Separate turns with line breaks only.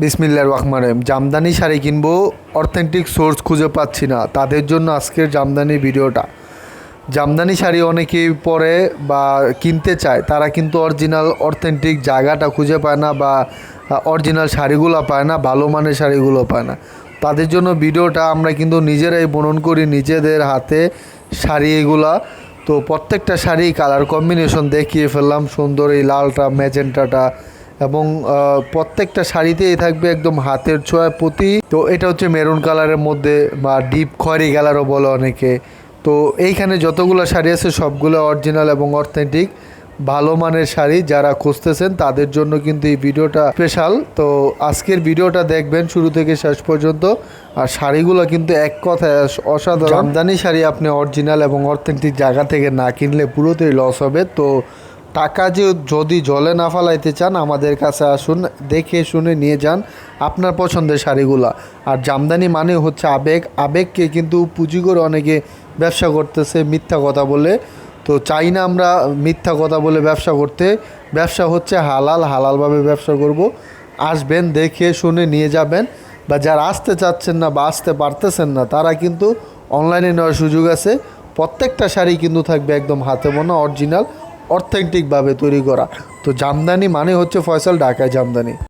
বিসমিল্লার রহমান রহিম। জামদানি শাড়ি কিনবো authentic source খুঁজে পাচ্ছি না। তাদের জন্য আজকের জামদানি ভিডিওটা। জামদানি শাড়ি অনেকেই পরে বা কিনতে চায়, তারা কিন্তু অরিজিনাল অথেন্টিক জায়গাটা খুঁজে পায় না বা অরিজিনাল শাড়িগুলো পায় না, ভালো মানের শাড়িগুলো পায় না। তাদের জন্য ভিডিওটা আমরা কিন্তু নিজেরাই বনন করি, নিজেদের হাতে শাড়ি এগুলা। তো প্রত্যেকটা শাড়ি কালার কম্বিনেশন দেখিয়ে ফেললাম, সুন্দর এই লালটা ম্যাজেন্টাটা এবং প্রত্যেকটা শাড়িতেই থাকবে একদম হাতের ছোঁয়া প্রতি তো এটা হচ্ছে মেরুন কালারের মধ্যে বা ডিপ খয়েরি কালারও বলে অনেকে। তো এইখানে যতগুলো শাড়ি আছে সবগুলো অরিজিনাল এবং অথেন্টিক। ভালো মানের শাড়ি যারা খুঁজতেছেন তাদের জন্য কিন্তু এই ভিডিওটা স্পেশাল। তো আজকের ভিডিওটা দেখবেন শুরু থেকে শেষ পর্যন্ত। আর শাড়িগুলো কিন্তু এক কথায় অসাধারণ। জামদানি শাড়ি আপনি অরিজিনাল এবং অথেন্টিক জায়গা থেকে না কিনলে পুরোটাই লস হবে। তো টাকা যে যদি জলে না ফালাইতে চান, আমাদের কাছে আসুন, দেখে শুনে নিয়ে যান আপনার পছন্দের শাড়িগুলা। আর জামদানি মানে হচ্ছে আবেগ। আবেগকে কিন্তু পুঁজি করে অনেকে ব্যবসা করতেছে মিথ্যা কথা বলে। তো চাই না আমরা মিথ্যা কথা বলে ব্যবসা করতে। ব্যবসা হচ্ছে হালাল, হালালভাবে ব্যবসা করব। আসবেন, দেখে শুনে নিয়ে যাবেন। বা যারা আসতে চাচ্ছেন না বা আসতে পারতেছেন না, তারা কিন্তু অনলাইনে নেওয়ার সুযোগ আছে। প্রত্যেকটা শাড়ি কিন্তু থাকবে একদম হাতে বোনা, অরিজিনাল। অথেন্টিকভাবে তৈরি করা। তো জামদানি মানে হচ্ছে ফয়সাল ঢাকায় জামদানি।